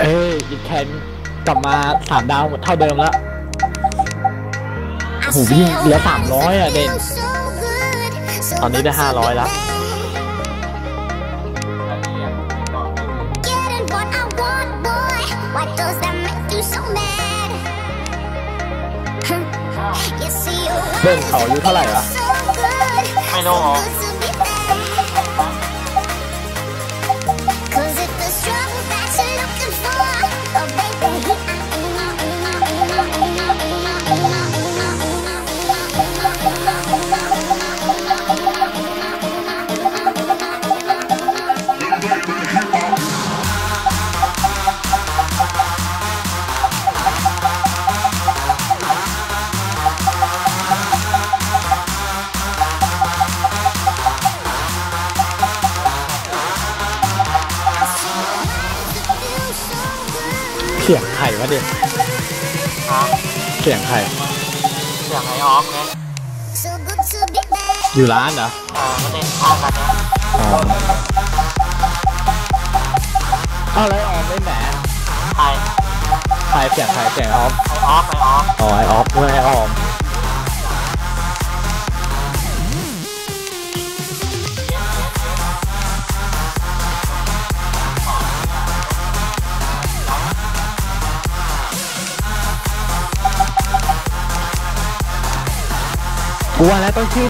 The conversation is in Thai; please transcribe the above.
เอ้ยอีกแคนกลับมาสามดาวเท่าเดิมแล้ว I โหวิ่ง said, เหลือ "Oh, สามร้อยอะเด่น feels so good, so ตอนนี้ได้ good, ห้า so ร้อย good, แล้ว Getting what I want, boy. Why does that make you so mad? You see, your เบิ้ล eyes เขาอายุเท่าไหร่วะ so good, ไม่รู้ 哎！เสียงไข่วะเด่นฮะเสียงไข่เสียงไอออฟไง So good to be bad. อยู่ร้านเหรอเออก็เล่นข้างกันเนี่ยอ๋อเอาแล้วไอ้ออมเล่นไหนไอใครเสียงใครเสียงออฟไอออฟไอออฟอ๋อไอออฟไม่ไอออม กูว่าแล้วต้องชื่อ